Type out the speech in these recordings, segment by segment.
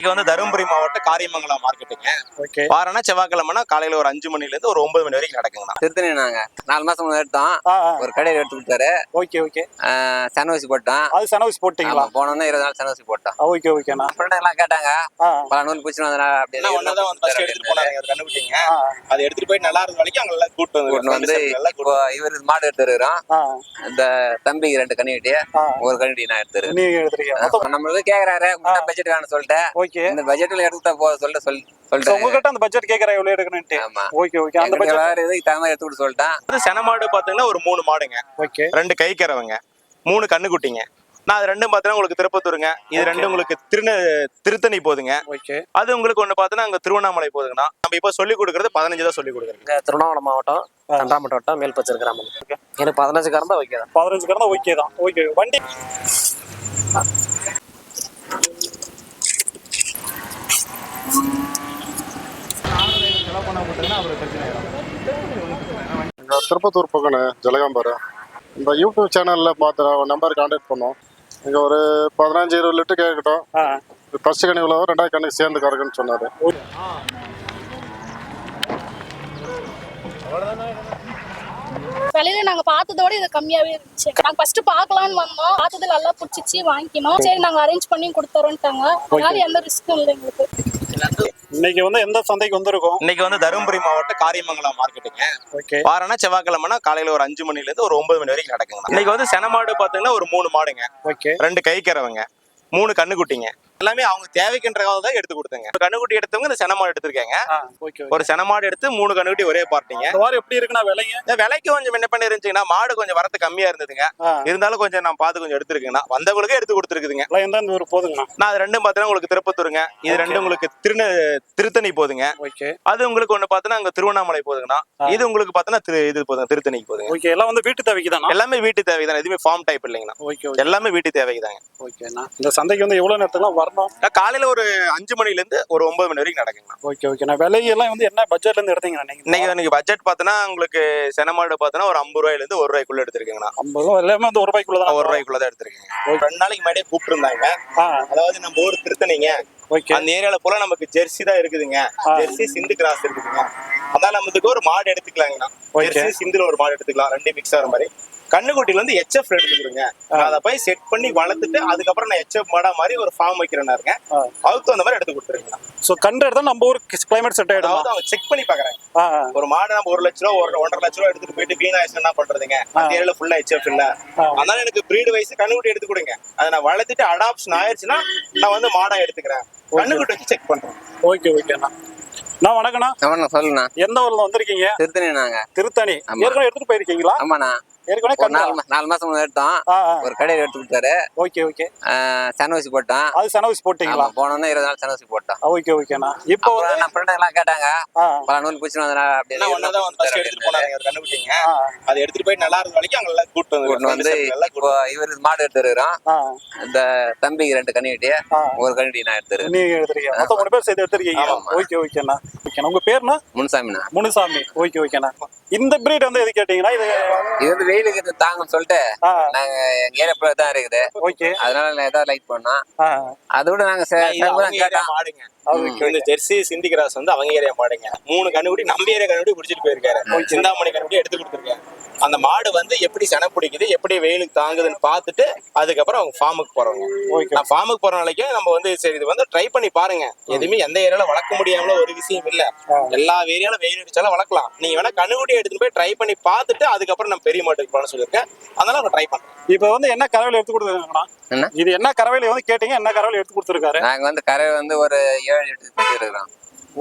இங்க வந்து தருமபுரி மாவட்டம் காரியமங்கலம் மார்க்கெட்டுங்க ஓகே வாரம்னா செவ்வாய்க்கிழமைனா காலையில ஒரு அஞ்சு மணில இருந்து ஒரு ஒன்பது மணி வரைக்கும் நடக்குங்கண்ணா. திருத்தணி நாங்க நாலு மாசம் முன்னாடி எடுத்தோம் ஒரு கடையில் எடுத்து கொடுத்தாரு. ஓகே ஓகே சனவசி போட்டோம் அது சனவசி போட்டீங்களா? போனோம்னா இருபது நாள் சனவசி போட்டோம் ஓகே ஓகேண்ணா ஃப்ரெண்ட் எல்லாம் கேட்டாங்க. பல நூல் பிடிச்சி வந்தா ஏன்னா ஒன்னதான் வந்து ஃபர்ஸ்ட் எடுத்துட்டு போனாங்க கண்டுபிடிங்க. அது எடுத்துட்டு போய் நல்லா இருந்த வரைக்கும் அங்க எல்லாம் கூட்டு வந்து வந்து இப்போ இவர் மாடு எடுத்துருக்கிறோம் இந்த தம்பிக்கு ரெண்டு கண்ணிக்கிட்டே ஒரு கண்ணிட்டி நான் எடுத்துருக்கேன் நம்மளுக்கு கேக்குறாரு பட்ஜெட் வேணும் சொல்லிட்டு. ஓகே இந்த பட்ஜெட்ல எடுத்தா போத சொல்லிட்டு சொல் சொல்லிட்டு உங்ககிட்ட அந்த பட்ஜெட் கேக்குறா எவ்வளவு எடுக்கணும்ட்டு ஆமா. ஓகே ஓகே அந்த பட்ஜெட் வேற இதுக்கு தகுந்த எடுத்து கொடுத்து சொல்லிட்டேன். வந்து சென மாடு பாத்தீங்கன்னா ஒரு மூணு மாடுங்க. ஓகே ரெண்டு கை கறவைங்க. மூணு கண்ணுக்குட்டிங்க நான் அது ரெண்டும் பார்த்தீங்கன்னா உங்களுக்கு திருப்பத்தூருங்க. இது ரெண்டும் உங்களுக்கு திருந திருத்தணி போகுதுங்க ஓகே அது உங்களுக்கு ஒன்று பார்த்தீங்கன்னா அங்கே திருவண்ணாமலை போகுதுங்கண்ணா நம்ம இப்போ சொல்லி கொடுக்குறது பதினஞ்சு தான் சொல்லி கொடுக்குறோங்க திருவண்ணாமலை மாவட்டம் தண்டாமட்டு வட்டம் மேல்பச்சர் கிராமம். எனக்கு பதினஞ்சு கறந்தா வைக்கிறேன். பதினஞ்சு கறந்தா ஓகே தான். ஓகே வண்டி திருப்பத்தூர் பக்கம்ண்ணே ஜலகாம்பரம் இந்த யூடியூப் சேனலில் பார்த்து நம்பர் கான்டாக்ட் பண்ணோம். இங்கே ஒரு பதினஞ்சு இருபது லிட்டர் கேட்கட்டும் ஃபர்ஸ்ட் கணக்கு இவ்வளோ ரெண்டாவது கணக்கு சேர்ந்து கறக்குன்னு சொன்னார். விலையில நாங்க பார்த்ததோட இது கம்மியாவே இருந்துச்சு. நாங்க ஃபர்ஸ்ட் பார்க்கலாம்னு வந்தோம். பார்த்தது நல்லா பிடிச்சிச்சு வாங்கிக்கணும் சரி நாங்க அரேஞ்ச் பண்ணி கொடுத்துறோம்ட்டாங்க அதனால எந்த ரிஸ்க்கும் இல்லை எங்களுக்கு. இன்னைக்கு வந்து எந்த சந்தைக்கு வந்திருக்கோம்? இன்னைக்கு வந்து தருமபுரி மாவட்டம் காரியமங்கலம் மார்க்கெட்டுங்க. ஓகே. வாரம்னா செவ்வாய்க்கிழமைனா காலையில ஒரு அஞ்சு மணில இருந்து ஒரு ஒன்பது மணி வரைக்கும் நடக்குங்க. இன்னைக்கு வந்து சென மாடு பாத்தீங்கன்னா ஒரு மூணு மாடுங்க. ஓகே. ரெண்டு கை கறவைங்க மூணு கண்ணுக்குட்டிங்க எல்லாமே அவங்க தேவைக்குன்றதாக தான் எடுத்து கொடுத்தங்க. கண்ணுக்குட்டி எடுத்தவங்க இந்த சென மாடு எடுத்திருக்காங்க. ஒரு சென மாடு எடுத்து மூணு கண்ணுக்குட்டி ஒரே பார்ட்டிங்க எப்படி இருக்குண்ணா விலைங்க? விலைக்கு கொஞ்சம் என்ன பண்ணி இருந்துச்சுங்கன்னா மாடு கொஞ்சம் வரத்து கம்மியா இருந்ததுங்க. இருந்தாலும் கொஞ்சம் நான் பார்த்து கொஞ்சம் எடுத்துருக்கேங்கண்ணா. வந்தவங்களுக்கும் எடுத்து கொடுத்துருக்குதுங்க. எந்த ஊர் போதுங்கண்ணா. நான் அது ரெண்டும் பார்த்தீங்கன்னா உங்களுக்கு திருப்பத்தூருங்க. இது. ரெண்டும் உங்களுக்கு திருந திருத்தணி போகுதுங்க ஓகே. அது உங்களுக்கு ஒண்ணு பார்த்தீங்கன்னா அங்க திருவண்ணாமலை போகுதுங்கண்ணா ஆ. இது உங்களுக்கு பார்த்தீங்கன்னா திரு இது போதுங்க திருத்தணிக்கு போகுதுங்க ஓகே எல்லாம் வந்து வீட்டு தேவைக்கு தானா எல்லாமே வீட்டு தேவைதான் எதுவுமே ஃபார்ம் டைப் இல்லைங்கண்ணா. ஓகே எல்லாமே வீட்டு தேவைக்குதாங்க. ஓகேண்ணா. இந்த சந்தைக்கு வந்து எவ்வளவு நேரத்துக்குலாம் வரணும் நான் காலையில ஒரு அஞ்சு மணில இருந்து ஒரு ஒன்பது மணி வரைக்கும் நடக்குங்கண்ணா ஓகே ஓகேண்ணா விலையெல்லாம் வந்து என்ன பட்ஜெட்ல இருந்து எடுத்தீங்கண்ணா நீங்க? இன்னைக்கு இன்னைக்கு பட்ஜெட் பார்த்தோன்னா உங்களுக்கு செனமாடு பார்த்தோன்னா ஒரு ஐம்பது ரூபாயில இருந்து ஒரு ரூபாய்க்குள்ள எடுத்திருக்கீங்கண்ணா ஐம்பது ரூபா எல்லாமே வந்து ஒரு ரூபாய்க்குள்ள தான் ஒரு ரூபாய்க்குள்ள தான் எடுத்திருக்கீங்க. ரெண்டு நாளைக்கு முன்னாடியே கூப்பிட்டு இருந்தாங்க ஆ. அதாவது நம்ம ஊர் திருத்தணிங்க. ஓகே. அந்த ஏரியால போல நமக்கு ஜெர்சி தான் இருக்குதுங்க. ஜெர்சி சிந்து கிராஸ் இருக்குதுங்க. அதான் நமக்கு ஒரு மாடு எடுத்துக்கலாங்கண்ணா. ஜெர்சி சிந்துல ஒரு மாடு எடுத்துக்கலாம். ரெண்டு மிக்ஸ் ஆகிற மாதிரி. கண்ணுக்குட்டில இருந்து எச்எஃப் எடுத்துக்கிறேங்க அதை போய் செட் பண்ணி வளர்த்துட்டு அதுக்கப்புறம் நான் எச்எஃப் மாடா மாதிரி ஒரு ஃபார்ம் வைக்கிறேன்னா இருக்கேன். அதுக்கு அந்த மாதிரி எடுத்து கொடுத்துருங்க. ஸோ கண்டு எடுத்தா நம்ம ஊர் கிளைமேட் செட் ஆயிடும்? அதாவது அவங்க செக் பண்ணி ஆ. ஒரு மாடு நம்ம ஒரு லட்ச ரூபா ஒரு ஒன்றரை லட்ச ரூபா எடுத்துட்டு போயிட்டு வீணாயிச்சு என்ன பண்றதுங்க? அந்த ஏரியால ஃபுல்லா எச்எஃப் இல்ல. அதனால எனக்கு பிரீடு வயசு கண்ணுக்குட்டி எடுத்து கொடுங்க. அதை நான் வளர்த்துட்டு அடாப்ஷன் ஆயிடுச்சுன்னா நான் வந்து மாடா எடுத்துக்கிறேன். கண்ணுக்குட்டி வச்சு செக் பண்றேன் ஓகே ஓகேண்ணா நான் வணக்கண்ணா அவன் சொல்லுண்ணா. எந்த ஊர்ல வந்திருக்கீங்க? திருத்தணி. நாங்க திருத்தணி. ஏற்கனவே எடுத்துட்டு போயிருக்கீங்களா? ஆமாண்ணா. ஏற்கனவே நாலு மாசம் முன்னாடி எடுத்தோம். ஒரு கடையில் எடுத்து கொடுத்தாரு. Okay okay. சனவசி போட்டோம். அது சனவசி போட்டீங்களா? போனோம்னா இருபது நாள் சனவசி போட்டோம். ஓகே ஓகேண்ணா இப்போ ஃப்ரெண்ட் எல்லாம் கேட்டாங்க? பல நூல் பிடிச்சி வந்தா ஃபர்ஸ்ட் எடுத்துட்டு போனாங்க அது கண்டுபிடிங்க. ஆ. அதை எடுத்துட்டு போய் நல்லா இருந்த வரைக்கும் அங்க எல்லாம் கூட்டு வந்து வந்து எல்லாம் இப்போ இவர் மாடு எடுத்துருக்கிறோம் ஆ. இந்த தம்பிக்கு ரெண்டு கண்ணிக்கிட்டே ஒரு கண்ணிட்டி நான் எடுத்துருக்கேன் நீங்க எடுத்துருக்கீங்க. மொத்தம் மூணு பேர் சேர்த்து எடுத்துருக்கீங்க. ஓகே ஓகேண்ணா ஓகேண்ணா உங்க பேர்னா முனுசாமிண்ணா. முனுசாமி. ஓகே ஓகேண்ணா இந்த பிரீட் வந்து எது கேட்டீங்கன்னா இது இது வந்து வெயிலுக்கு இது தாங்கும்னு சொல்லிட்டு நாங்க எங்க ஏரியா தான் இருக்குது. ஓகே. அதனால நான் ஏதாவது லைட் பண்ணோம். அதோட நாங்க கேட்டோம் இந்த ஜெர்சி சிந்தி கிராஸ் வந்து அவங்க ஏரியா மாடுங்க. மூணு கண்ணுக்குட்டி நம்ம ஏரியா கண்ணுக்குட்டி பிடிச்சிட்டு போயிருக்காரு. சிந்தாமணி கண்ணுக்குட்டி எடுத்து கொடுத்துருக்காரு. அந்த மாடு வந்து எப்படி சென பிடிக்குது எப்படி வெயிலுக்கு தாங்குதுன்னு பார்த்துட்டு அதுக்கப்புறம் அவங்க ஃபார்முக்கு போறவங்க. ஓகே. நான் ஃபார்முக்கு போற நாளைக்கு நம்ம வந்து சரி இது வந்து ட்ரை பண்ணி பாருங்க. எதுவுமே எந்த ஏரியால வளர்க்க முடியாமல ஒரு விஷயம் இல்ல. எல்லா ஏரியால வெயில் அடிச்சாலும் வளர்க்கலாம். நீங்க வேணா கண்ணுக்குட்டி எடுத்துட்டு போய் ட்ரை பண்ணி பார்த்துட்டு அதுக்கப்புறம் நான் பெரிய மாட்டுக்கு போன சொல்லியிருக்கேன். அதனால அவங்க ட்ரை பண்றேன். இப்போ வந்து என்ன கறவையில் எடுத்து கொடுத்துருக்காங்கண்ணா? என்ன? இது என்ன கறவையில வந்து கேட்டீங்க என்ன கறவையில எடுத்து கொடுத்துருக்காரு? நாங்க வந்து கரை வந்து ஒரு ஏழு எட்டு இருக்கிறோம்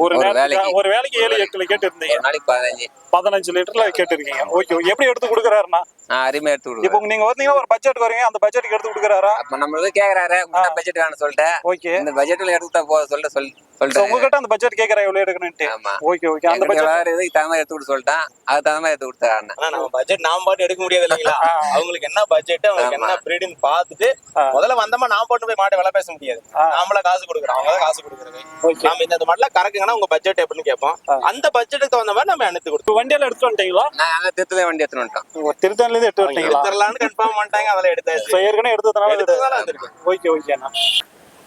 ஒரு வேலைக்கு. ஒரு வேலைக்கு ஏழு எட்டுல கேட்டு இருந்தீங்க நாளைக்கு பதினஞ்சு. பதினஞ்சு லிட்டர்ல கேட்டிருக்கீங்க. ஓகே எப்படி எடுத்து கொடுக்குறாருண்ணா? அருமையா எடுத்து இப்போ கொடுக்குறேன் நீங்க வந்தீங்கன்னா ஒரு பட்ஜெட் வரீங்க. அந்த பட்ஜெட்டுக்கு எடுத்து கொடுக்குறாரா? அப்ப நம்மளுக்கு கேக்குறாரு. உங்கள்கிட்ட பட்ஜெட் வேணும் சொல்லிட்டு. ஓகே இந்த பட்ஜெட்ல எடுத்தா போத சொல்லிட்டு சொல்லிட்டு உங்ககிட்ட அந்த பட்ஜெட் கேட்கறா எவ்வளவு எடுக்கணும்ட்டு ஆமா. ஓகே ஓகே அந்த பட்ஜெட் வேற இதுக்கு தகுந்த எடுத்து கொடுத்து சொல்லிட்டான். அதுக்கு தகுந்த எடுத்து கொடுத்தாரு நம்ம பட்ஜெட் நாம பாட்டு எடுக்க முடியாது இல்லைங்களா? அவங்களுக்கு என்ன பட்ஜெட் அவங்களுக்கு என்ன பிரீடுன்னு பார்த்துட்டு. முதல்ல வந்தோமா நாம போட்டு போய் மாட்டை விலை பேச முடியாது. நாமளா காசு கொடுக்குறோம். அவங்க தான் காசு கொடுக்குறது. ஓகே நாம இந்த மாடல கறக்குங்கன்னா உங்க பட்ஜெட் எப்படின்னு கேட்போம். ஆ. அந்த பட்ஜெட்டுக்கு தகுந்த மாதிரி நம்ம எடுத்து கொடுத்தோம் வண்டியில எடுத்து வந்துட்டீங்களா? நான் அங்க திருத்தல வண்டி எடுத்துட்டு வந்துட்டோம். திருத்தணில இருந்து எடுத்து வந்துட்டீங்களா எடுத்துடலாம்னு கன்ஃபார்ம் பண்ணிட்டாங்க அதெல்லாம் எடுத்தாச்சு. ஏற்கனவே எடுத்ததுனால எடுத்ததால வந்திருக்கு. ஓகே ஓகேண்ணா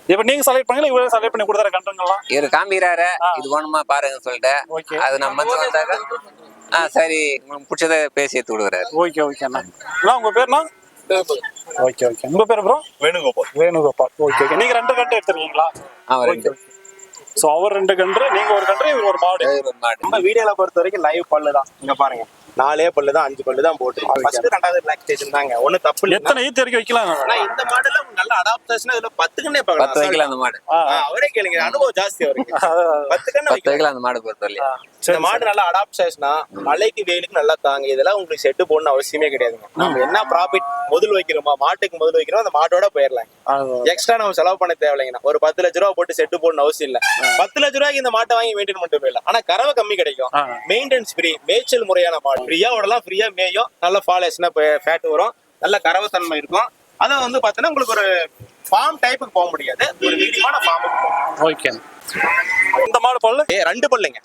இப்ப நீங்க செலக்ட் பண்ணீங்களா இவரே செலக்ட் பண்ணி கொடுத்தாரு கண்டங்கள்லாம் இவரு காமிக்கிறாரு. ஆ. இது வேணுமா பாருங்க சொல்லிட்டு. ஓகே. அது நம்ம வந்தாக்க ஆ சரி. உங்களுக்கு பிடிச்சத பேசி எடுத்து கொடுக்குறாரு. ஓகே ஓகே அண்ணா. உங்க பேர்னா ஓகே ஓகே. உங்க பேர் bro Venugopal. Venugopal. Okay okay. நீங்க ரெண்டு கண்டு எடுத்துருக்கீங்களா? அவன் ரெண்டு. ஸோ அவர் ரெண்டு கன்று நீங்க ஒரு கன்று இவர் ஒரு மாடு. ஒரு மாடு. நம்ம வீடியோல பொறுத்த வரைக்கும் லைவ் பல்லு தான் இங்க பாருங்க. நாலே பல்லு தான் அஞ்சு பல்லு தான் போட்டுருக்கோம் ஃபர்ஸ்ட் ரெண்டாவது லாக்டேஷன் தாங்க. ஒண்ணு தப்பு இல்லை எத்தனை ஈத்து வரைக்கும் வைக்கலாம் ஆனா இந்த மாடுல நல்ல அடாப்டேஷன் இதுல பத்து கண்ணே பத்து பார்க்கலாம் வைக்கல அந்த மாடு. அவரே கேளுங்க. அனுபவம் ஜாஸ்தி அவருக்கு. பத்து கண்ணு வைக்கலாம் வைக்கல அந்த மாடு பொறுத்த வரலையும் இந்த மாடு நல்லா அடாப்ட் ஆயிடுச்சுன்னா மழைக்கு வெயிலுக்கு நல்லா தாங்க. இதெல்லாம் உங்களுக்கு செட்டு போடணும் அவசியமே கிடையாதுங்க. நம்ம என்ன ப்ராஃபிட் முதல் வைக்கிறோமா மாட்டுக்கு முதல் வைக்கிறோம் அந்த மாட்டோட போயிடலாம் எக்ஸ்ட்ரா நம்ம செலவு பண்ண தேவையில்லைங்கண்ணா ஒரு பத்து லட்ச ரூபா போட்டு செட்டு போடணும் அவசியம் இல்ல. பத்து லட்ச ரூபாய்க்கு இந்த மாட்டை வாங்கி மெயின்டைன் பண்ணிட்டு போயிடலாம். ஆனா கறவை கம்மி கிடைக்கும். மெயின்டெனன்ஸ் ஃப்ரீ மேய்ச்சல் முறையான மாடு. ஃப்ரீயா விடலாம் ஃப்ரீயா மேயும். நல்ல ஃபாலேஸ்னா ஃபேட் வரும். நல்ல கறவை தன்மை இருக்கும். அதை வந்து பார்த்தீங்கன்னா உங்களுக்கு ஒரு ஃபார்ம் டைப்புக்கு போக முடியாது. ஒரு மீடியமான ஃபார்முக்கு ஓகே இந்த மாடு பல்லு ஏ ரெண்டு பல்லுங்க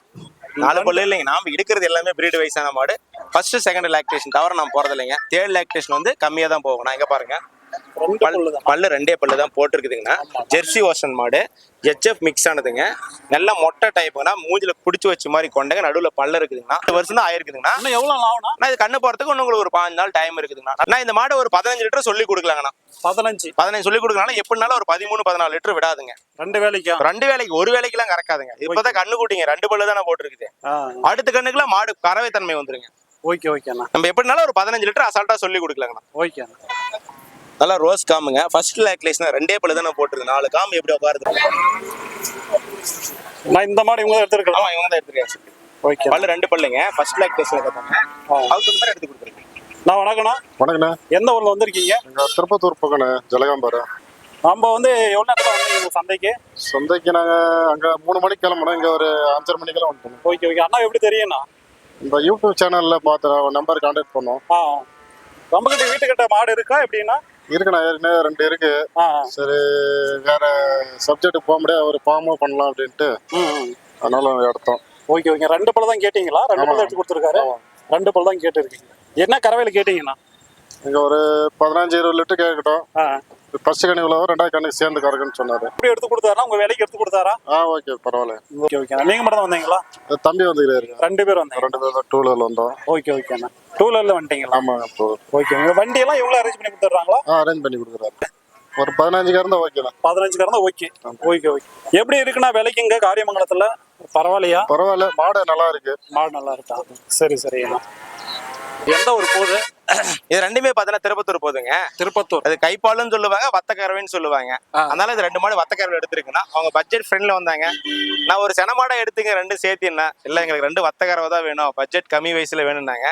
நாலு பல்லு இல்லைங்க. நாம எடுக்கிறது எல்லாமே பிரீடு வயசான மாடு. ஃபர்ஸ்ட் செகண்ட் லாக்டேஷன் தவிர நான் போறது இல்லைங்க தேர்ட் லாக்டேஷன் வந்து கம்மியா தான் போகும். நான் இங்க பாருங்க? பல்லு ரெண்டே பல்லு தான் போட்டிருக்குதுங்கண்ணா ஜெர்சி ஓசன் மாடு ஹெச்எஃப் மிக்ஸ் ஆனதுங்க. நல்ல மொட்டை டைப்புங்கண்ணா மூஞ்சில பிடிச்சி வச்ச மாதிரி கொண்டங்க. நடுவுல பல்லு இருக்குதுங்கண்ணா. வருஷம் தான் ஆயிருக்குதுங்கண்ணா. ஆகும்னா நான் இது கண்ணு போறதுக்கு உங்களுக்கு ஒரு பாஞ்சு நாள் டைம் இருக்குதுங்கண்ணா. நான் இந்த மாடு ஒரு பதினஞ்சு லிட்டர் சொல்லி கொடுக்கலாங்கண்ணா. பதினஞ்சு. பதினஞ்சு சொல்லி கொடுக்கனால எப்படினாலும் ஒரு பதிமூணு பதினாலு லிட்டர் விடாதுங்க. ரெண்டு வேலைக்கா? ரெண்டு வேலைக்கு ஒரு வேலைக்கெல்லாம் கறக்காதுங்க. இப்பதான் கண்ணு கூட்டிங்க. ரெண்டு பல்லு தானே போட்டிருக்குது. அடுத்த கண்ணுக்குலாம் மாடு கறவை தன்மை வந்துருங்க. ஓகே ஓகே அண்ணா நம்ம எப்படினாலும் ஒரு பதினஞ்சு லிட்டர் அசால்ட்டா சொல்லி கொடுக்கலாங்கண்ணா. ஓகே நல்லா ரோஸ் காமுங்க ஃபர்ஸ்ட் லேக்லேஷன் ரெண்டே பல்லு தானே போட்டுருக்கு நாலு காம்பு எப்படி உட்காருது? நான் இந்த மாடு இவங்க தான் எடுத்துருக்கலாம். ஆமா இவங்க தான் எடுத்துருக்காங்க. ஓகே பல்லு ரெண்டு பல்லுங்க. ஃபர்ஸ்ட் லேக்லேஷன் பார்த்தாங்க அதுக்கு மாதிரி எடுத்து கொடுத்துருக்கேன். நான் வணக்கண்ணா வணக்கண்ணே எந்த ஊர்ல வந்திருக்கீங்க? திருப்பத்தூர் பக்கண்ணே ஜலகாம்பாரு நம்ம வந்து எவ்வளவு நேரத்துல வந்தீங்க இந்த சந்தைக்கு? சந்தைக்கு நாங்க அங்க மூணு மணிக்கு கிளம்புனோம் இங்க ஒரு அஞ்சரை மணிக்கெல்லாம் வந்துட்டோம். ஓகே ஓகே அண்ணா எப்படி தெரியும்ண்ணா? இந்த யூடியூப் சேனல்ல பார்த்து நம்பர் கான்டாக்ட் பண்ணோம். ஆ. நம்மகிட்ட வீட்டுக்கிட்ட மாடு இருக்கா? எப்படின்னா இருக்குண்ணா ஏற்கனவே ரெண்டு இருக்கு. சரி வேற சப்ஜெக்ட் போக முடியாது ஒரு ஃபார்மும் பண்ணலாம் அப்படின்ட்டு. அதனால எடுத்தோம். ஓகே ஓகே ரெண்டு பழம் தான் கேட்டீங்களா? ரெண்டு பழம் எடுத்து கொடுத்துருக்காரு. ரெண்டு பழம் தான் கேட்டிருக்கீங்க. என்ன கறவையில கேட்டீங்கண்ணா? இங்க ஒரு பதினஞ்சு இருபது லிட்டர் கேட்கட்டும். ஃபர்ஸ்ட் கணிக்குள்ள ரெண்டாவது கணக்கு சேர்ந்து கறக்குன்னு சொன்னாரு. எப்படி எடுத்து கொடுத்தாரா உங்க வேலைக்கு எடுத்து கொடுத்தாரா? ஆ ஓகே பரவாயில்ல. ஓகே ஓகே நீங்க மட்டும் தான் வந்தீங்களா தம்பி வந்துக்கிறாரு. ரெண்டு பேர் வந்தீங்க. ரெண்டு பேரும் டூ வீலர்ல வந்தோம். ஓகே ஓகேண்ணா டூ வீலர்ல வந்துட்டீங்களா? ஆமா டூ ஓகே உங்க வண்டி எல்லாம் எவ்வளவு அரேஞ்ச் பண்ணி கொடுத்துட்றாங்களா? ஆ அரேஞ்ச் பண்ணி கொடுக்குறாரு. ஒரு பதினஞ்சுக்கு இருந்தா ஓகே தான் பதினஞ்சு கறந்தா ஓகே ஓகே ஓகே. எப்படி இருக்குண்ணா விலைக்கு இங்க காரியமங்கலத்துல? பரவாயில்லையா? பரவாயில்ல மாடு நல்லா இருக்கு. மாடு நல்லா இருக்கா? சரி சரிண்ணா எந்த ஒரு போகுது? இது ரெண்டுமே பார்த்தீங்கன்னா திருப்பத்தூர் போகுதுங்க. திருப்பத்தூர். அது கைப்பாலுன்னு சொல்லுவாங்க வத்தக்கறவைன்னு சொல்லுவாங்க. அதனால இது ரெண்டு மாடு வத்தக்கறவை எடுத்திருக்குன்னா அவங்க பட்ஜெட் ஃப்ரெண்ட்ல வந்தாங்க. நான் ஒரு சென மாடை எடுத்துங்க ரெண்டு சேர்த்தின்னா. இல்ல எங்களுக்கு ரெண்டு வத்தக்கறவை தான் வேணும். பட்ஜெட் கம்மி வயசுல வேணும்னாங்க.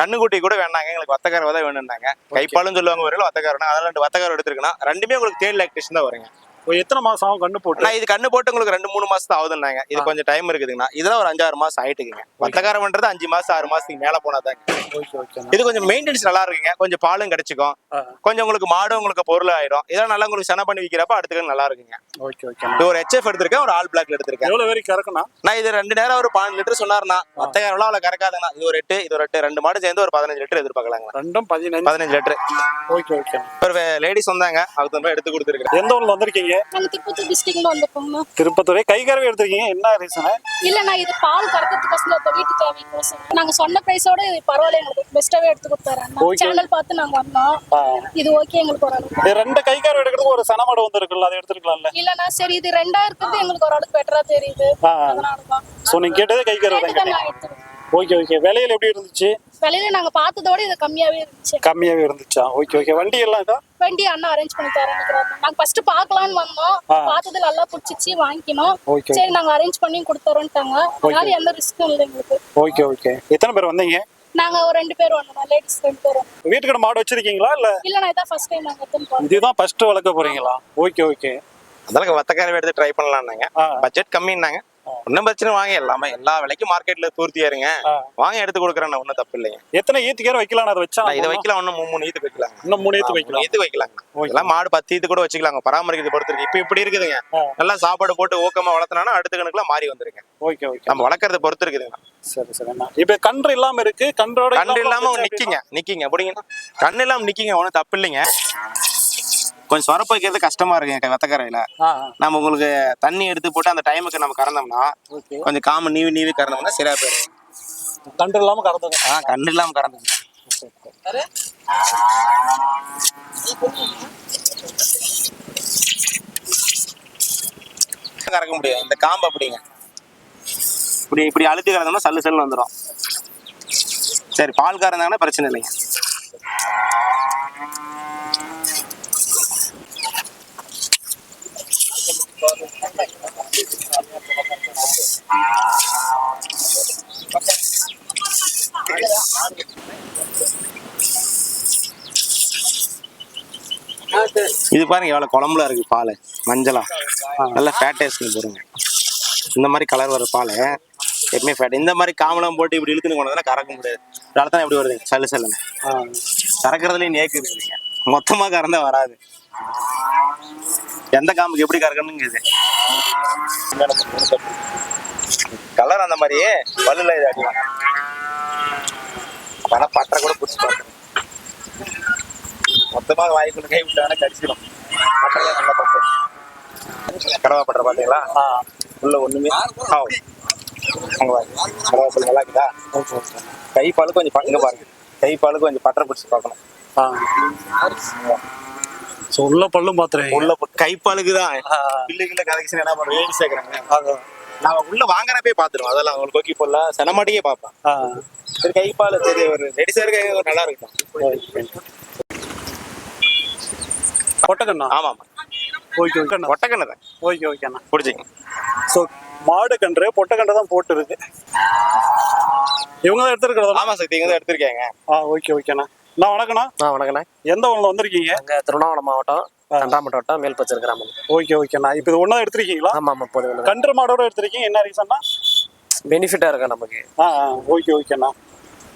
கண்ணுக்குட்டி கூட வேணாங்க எங்களுக்கு வத்தக்கறவை தான் வேணும்னாங்க. கைப்பாலுன்னு சொல்லுவாங்க ஒரு வத்தக்கறவை அதனால ரெண்டு வத்தக்கறவை எடுத்திருக்குன்னா ரெண்டுமே உங்களுக்கு தேர்ட் லாக்டேஷன் தான் வருங்க. எத்தனை மாசம் ஆகும் கண்ணு போட்டு? இது கண்ணு போட்டு உங்களுக்கு ரெண்டு மூணு மாசம் ஆகுதுன்னாங்க. இது கொஞ்சம் டைம் இருக்குதுங்கண்ணா. இதெல்லாம் ஒரு அஞ்சாறு மாசம் ஆயிட்டுக்குங்க. வத்தக்காரம்ன்றது அஞ்சு மாசம் ஆறு மாசத்துக்கு மேல போனாதாங்க. இது கொஞ்சம் மெயின்டெனன்ஸ் நல்லா இருக்குங்க. கொஞ்சம் பாலும் கிடைச்சிக்கும். கொஞ்சம் உங்களுக்கு மாடும் உங்களுக்கு பொருள் ஆயிடும் இதெல்லாம் நல்லா உங்களுக்கு சென பண்ணி விற்கிறப்ப அடுத்துக்கு நல்லா இருக்குங்க. ஓகே ஒரு ஹெச்எஃப் எடுத்திருக்கேன் ஒரு ஆல் பிளாக்ல எடுத்திருக்கேன். எவ்வளவு வரைக்கும் கறக்குண்ணா? நான் இது ரெண்டு நேரம் ஒரு பதினஞ்சு லிட்டர் சொன்னார்னா மத்தகாரம் அவ்வளவு கறக்காதுங்கண்ணா இது ஒரு எட்டு இது ஒரு எட்டு. ரெண்டு மாடு சேர்ந்து ஒரு பதினஞ்சு லிட்டர் எதிர்பார்க்கலாங்க ரெண்டும் பதினஞ்சு. பதினஞ்சு லிட்டர். ஓகே ஓகே ஒரு லேடிஸ் வந்தாங்க. மாதிரி எடுத்து கொடுத்துருக்கேன் எந்த ஊர்ல வந்திருக்கீங்க? நாங்க திருப்பத்தூர் டிஸ்ட்ரிக்ட்ல வந்திருக்கோங்கண்ணா திருப்பத்தூரே? எடுத்திருக்கீங்க? என்ன ரீசன் இல்லண்ணா இது பால் கறக்கிறதுக்கோசம் இப்போ வீட்டு தேவைக்கோசம் நாங்க சொன்ன பிரைஸோட இது பரவாயில்ல எங்களுக்கு பெஸ்ட்டாவே எடுத்து கொடுத்தாரு. சேனல் பார்த்து நாங்க வந்தோம். இது ஓகே எங்களுக்கு ஓரளவுக்கு. ரெண்டு கை கறவை எடுக்கிறதுக்கு ஒரு சனமாடு வந்திருக்குல்ல அதை எடுத்துருக்கலாம்ல? இல்லண்ணா சரி இது ரெண்டா இருக்கிறது எங்களுக்கு ஓரளவுக்கு பெட்டரா தெரியுது. ஆ. அதனாலதான். ஸோ நீங்க கேட்டதே கை கறவை தான் ஓகே ஓகே விலையில எப்படி இருந்துச்சு? வெளியில நாங்க பார்த்ததோட இது கம்மியாவே இருந்துச்சு. கம்மியாவே இருந்துச்சா? ஓகே ஓகே வண்டி எல்லாம் இதா? வண்டி அண்ணா அரேஞ்ச் பண்ணி தரேன் நாங்க ஃபர்ஸ்ட் பார்க்கலாம்னு வந்தோம். பார்த்தது நல்லா பிடிச்சிச்சு ஓகே சரி நாங்க அரேஞ்ச் பண்ணி கொடுத்துறோம்ட்டாங்க அதனால எந்த ரிஸ்க்கும் இல்லை எங்களுக்கு. ஓகே ஓகே எத்தனை பேர் வந்தீங்க? நாங்க ஒரு ரெண்டு பேர் வந்தோம். லேடிஸ் ரெண்டு பேர் வீட்டுக்கிட்ட மாடு வச்சிருக்கீங்களா இல்ல? இல்ல நான் இதான் ஃபர்ஸ்ட் டைம் நாங்க போறோம். இதுதான் ஃபர்ஸ்ட் வளர்க்க போறீங்களா? ஓகே ஓகே அதனால வத்தக்காரவை எடுத்து ட்ரை பண்ணலாம்னாங்க. ஆ. பட்ஜெட் கம்மின்னாங்க. ஒன்றும் பிரச்சனை வாங்க எல்லாமே. எல்லா விலைக்கும் மார்க்கெட்ல பூர்த்தியா இருங்க ஆ. வாங்க எடுத்து கொடுக்குறேன் ஒன்றும் தப்பு இல்லைங்க எத்தனை ஈத்துக்கேரம் வைக்கலாம் அதை வச்சா? இதை வைக்கலாம் ஒன்றும் மூணு மூணு ஈத்து வைக்கலாம். இன்னும் மூணு ஈத்து வைக்கலாம். ஈத்து வைக்கலாங்க ஓகே. இதெல்லாம் மாடு பத்து ஈத்து கூட வச்சுக்கலாங்க பராமரிக்கிறது பொறுத்து இருக்கு இப்போ இப்படி இருக்குதுங்க. நல்லா சாப்பாடு போட்டு ஊக்கமா வளர்த்தனா அடுத்த கணக்குலாம் மாறி வந்துருங்க. Okay okay. நம்ம வளர்க்கறத பொறுத்து இருக்குதுங்க சரி சரிண்ணா இப்போ கன்று இல்லாம இருக்கு கன்றோட கண்டு இல்லாம நிக்கிங்க நிக்கிங்க. அப்படிங்கன்னா கண்ணு இல்லாம நிக்கிங்க ஒன்றும் தப்பு இல்லைங்க கொஞ்சம் சொரப்பு வைக்கிறது கஷ்டமா இருக்குங்க வெத்தக்கரையில. ஆ நம்ம உங்களுக்கு தண்ணி எடுத்து போட்டு அந்த டைமுக்கு நம்ம கறந்தோம்னா கொஞ்சம் காம நீவி நீவி கறந்தோம்னா சரியா போயிடும். கண்டு இல்லாம கறந்துங்க ஆ கண்டு இல்லாம கறந்துங்க கறக்க முடியும் இந்த காம்பு அப்படிங்க இப்படி இப்படி அழுத்தி கறந்தோம்னா சல்லு சல்லு வந்துடும் சரி பால் கறந்தாங்கன்னா பிரச்சனை இல்லைங்க. இது பாருங்க எவ்வளவு குழம்புல இருக்கு பால் மஞ்சளா. நல்ல ஃபேட் டேஸ்ட் போடுங்க. இந்த மாதிரி கலர் வர பால் எப்பவுமே ஃபேட் இந்த மாதிரி காமலாம் போட்டு இப்படி இழுத்துன்னு கொண்டதுனா கறக்க முடியாது. அதனால தான் எப்படி வருதுங்க சல்லு சல்லுன்னு. கறக்கிறதுலயும் நேக்கு இருக்குதுங்க மொத்தமா கறந்தா வராது. எந்த காம்புக்கு எப்படி கறக்கணுங்க இது கலர் அந்த மாதிரி பல்லுல இது அடிவாங்க ஆனா பட்டை கூட பிடிச்சி பார்க்கணும். மொத்தமா வாய்க்குள்ள கை விட்டாங்கன்னா கடிச்சிடும் பட்டை நல்லா பட்டு கடவா பட்டுற பாத்தீங்களா ஆ. உள்ள ஒண்ணுமே. கடவா நல்லா இருக்குதா? கை பாலு கொஞ்சம் இங்க பாருங்க. கை பாலு கொஞ்சம் பட்டரை பிடிச்சி பார்க்கணும். உள்ள பல்லும் பார்த்துருவீங்க உள்ள ப- கை பாலுக்கு தான் ஆ பில்லு கில்ல கலெக்ஷன் என்ன பண்ணுவோம் ஏறி சேர்க்குறாங்க நாங்க உள்ள வாங்குறப்பே பாத்துருவோம் அதெல்லாம் உங்களுக்கு கொக்கி போடலாம் செனமாட்டியே பார்ப்பேன். ஆ. சரி கை பால் சரி ஒரு ரெடி சேர்க்க நல்லா இருக்கும். பொட்டக்கண்ணா ஆமா ஆமா. ஓகே ஓகே ஒட்டக்கண்ணு தான். ஓகே ஓகேண்ணா பிடிச்சிங்க ஸோ மாடு கன்று பொட்டக்கன்று தான் போட்டு இருக்கு இவங்க தான் எடுத்துருக்கிறதா? ஆமா சக்தி இங்க தான் எடுத்திருக்கேங்க. ஆ ஓகே ஓகேண்ணா நான் வணக்கண்ணா ஆ வணக்கண்ணே எந்த ஊர்ல வந்திருக்கீங்க? அங்கே திருவண்ணாமலை மாவட்டம் தண்டாமட்டை வட்டம் மேல்பச்சர் கிராமம். ஓகே ஓகேண்ணா. இப்போ இது ஒன்றா எடுத்திருக்கீங்களா? ஆமாம் ஆமாம் போதும் கன்று மாடோட எடுத்திருக்கீங்க. என்ன ரீசன்னா? பெனிஃபிட்டாக இருக்கா நமக்கு? ஆ ஓகே ஓகேண்ணா.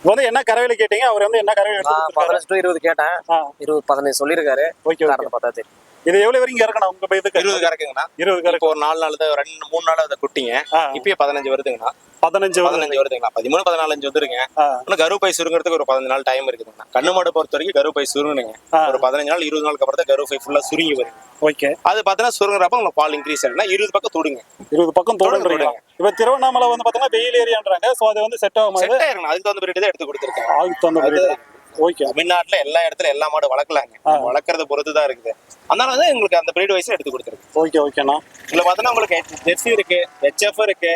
வந்து என்ன கறவையில கேட்டீங்க? அவர் வந்து என்ன நான் கொடுத்திருக்காரு? பதினஞ்சு டு இருபது கேட்டேன். இருபது பதினஞ்சு சொல்லியிருக்காரு. ஓகே காரணம் பார்த்தா தெரியும். இது எவ்வளவு வரைக்கும் இறக்கணும் உங்க இதுக்கு? இருபது கறக்குங்கண்ணா. இருபது கறக்கு. இப்போ ஒரு நாலு நாள் தான் ரெண்டு மூணு நாள் அதை குட்டிங்க. இப்பயே பதினஞ்சு வருதுங்கண்ணா. பதினஞ்சு பதினஞ்சு வருதுங்களா பதிமூணு பதினாலஞ்சு வந்துருங்க. ஆ. இன்னும் கருப்பை சுருங்கிறதுக்கு ஒரு பதினஞ்சு நாள் டைம் இருக்குதுங்கண்ணா கண்ணு மாடு பொறுத்த வரைக்கும் கருப்பை சுருங்குங்க. ஒரு பதினஞ்சு நாள் இருபது நாளுக்கு அப்புறம் தான் கருப்பை ஃபுல்லா சுருங்கி வரும் ஓகே. அது பார்த்தீங்கன்னா சுருங்குறப்ப உங்களுக்கு பால் இன்க்ரீஸ் ஆகுனா இருபது பக்கம் தொடுங்க. இருபது பக்கம் தோடுன்றீங்க இப்போ திருவண்ணாமலை வந்து பார்த்தீங்கன்னா வெயில் ஏரியான்றாங்க. ஸோ அது வந்து செட் ஆகும் செட் ஆயிருங்க. அதுக்கு தகுந்த பிரிட்டு தான் எடுத்து கொடுத்துருக்கேன். ஆளுக்கு தகுந்த ஓகே தமிழ்நாட்டுல எல்லா இடத்துல எல்லா மாடு வளர்க்கலாங்க. வளர்க்கறத பொறுத்து தான் இருக்குது. அதனால வந்து உங்களுக்கு அந்த பிரீட் வைஸ் எடுத்து கொடுத்துருக்கு ஓகே ஓகேண்ணா இதுல பார்த்தோன்னா உங்களுக்கு ஜெர்சி இருக்கு ஹெச்எஃப் இருக்கு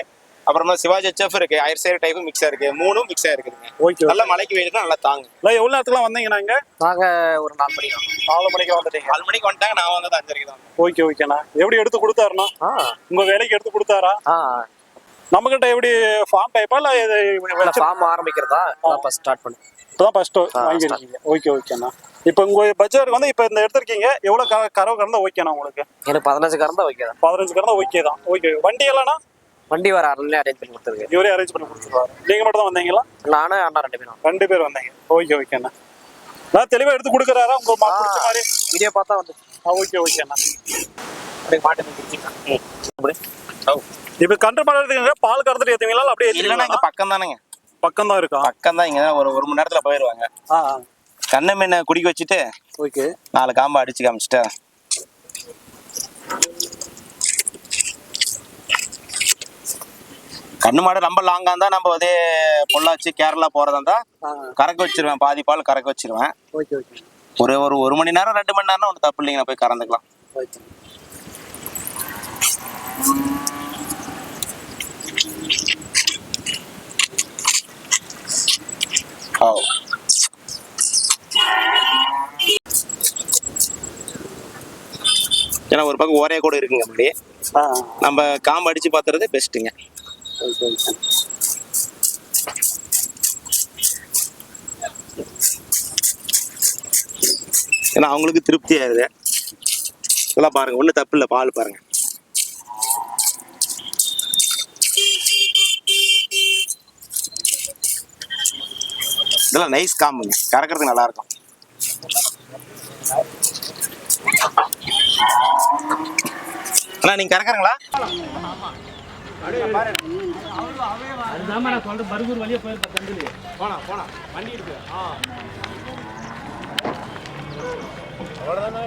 அப்புறமா சிவாஜ் ஹெச்எஃப் இருக்கு ஐர் சேர் டைப் மிக்ஸா இருக்கு மூணும் மிக்ஸா இருக்குதுங்க. ஓகே நல்ல மலைக்கு வெயிலுக்கு நல்லா தாங்க இல்லை எவ்வளோ நேரத்துக்குலாம் வந்தீங்க நாங்கள் நாங்கள் ஒரு நாலு மணிக்கு வந்தோம். நாலு மணிக்கு வந்துட்டீங்க. நாலு மணிக்கு வந்துட்டாங்க நான் வந்தது அஞ்சரைக்கு தான் ஓகே ஓகேண்ணா எப்படி எடுத்து கொடுத்தாருண்ணா? உங்க வேலைக்கு எடுத்து கொடுத்தாரா? நம்மகிட்ட எப்படி ஃபார்ம் டைப்பா இல்லை ஃபார்ம் ஆரம்பிக்கிறதா? இப்போ ஸ்டார்ட் பண்ணு இப்போதான் ஃபர்ஸ்ட் ஆ, வாங்கியிருக்கீங்க. ஓகே ஓகேண்ணா இப்போ உங்க பட்ஜெட் வந்து இப்போ இந்த எடுத்திருக்கீங்க எவ்வளோ க கறவை கறந்தா ஓகேண்ணா உங்களுக்கு? எனக்கு பதினஞ்சு கறந்தா வைக்கிறேன் பதினஞ்சு கறந்தா ஓகே தான். ஓகே வண்டி எல்லாம்ண்ணா வண்டி வர அருள்லேயே அரேஞ்ச் பண்ணி கொடுத்துருக்கு இவரே அரேஞ்ச் பண்ணி கொடுத்துருவாரு. நீங்க மட்டும் தான் வந்தீங்களா? நானும் அண்ணா ரெண்டு பேரும். ரெண்டு பேர் வந்தீங்க. ஓகே ஓகேண்ணா நான் தெளிவா எடுத்து கொடுக்குறாரா? உங்க பிடிச்ச மாதிரி? வீடியோ பார்த்தா வந்து ஆ ஓகே ஓகேண்ணா அப்படியே மாட்டு ஓ. இப்போ கன்று பண்ணுறதுக்கு பால் கறந்துட்டு ஏற்றுவீங்களா அப்படியே இல்லைன்னா இங்க பக்கம் தானேங்க பக்கம் தான் இருக்கா பக்கம் தான் இங்க ஒரு ஒரு மணி நேரத்துல போயிடுவாங்க ஆ கண்ணை மீனை குடிக்க வச்சுட்டு ஓகே நாலு காம்பை அடிச்சு காமிச்சிட்டு. கண்ணு மாடு ரொம்ப லாங்கா இருந்தா நம்ம அதே பொள்ளாச்சி கேரளா போறதா இருந்தா கறக்க வச்சிருவேன். பாதி பால் கறக்க வச்சிருவேன். ஒரு ஒரு ஒரு மணி நேரம் ரெண்டு மணி நேரம் ஒன்றும் தப்பு இல்லைங்க. போய் கறந்துக்கலாம். ஓ ஏன்னா ஒரு பக்கம் ஒரே கூட இருக்குங்க அப்படி நம்ம காம்பு அடிச்சு பாத்துறது பெஸ்ட்டுங்க ஏன்னா அவங்களுக்கு திருப்தி ஆகுது இதெல்லாம் பாருங்க ஒன்றும் தப்பு இல்லை பால் பாருங்க. இதெல்லாம் நைஸ் காம்புங்க கறக்கிறதுக்கு நல்லா இருக்கும். அண்ணா நீங்க கறக்குறீங்களா? அதுதான் நான் சொல்றேன். பர்கூர் வழியே போயிருப்பேன் தந்திலி போனா போனா வண்டி இருக்கு. ஆ. அவ்வளோதானா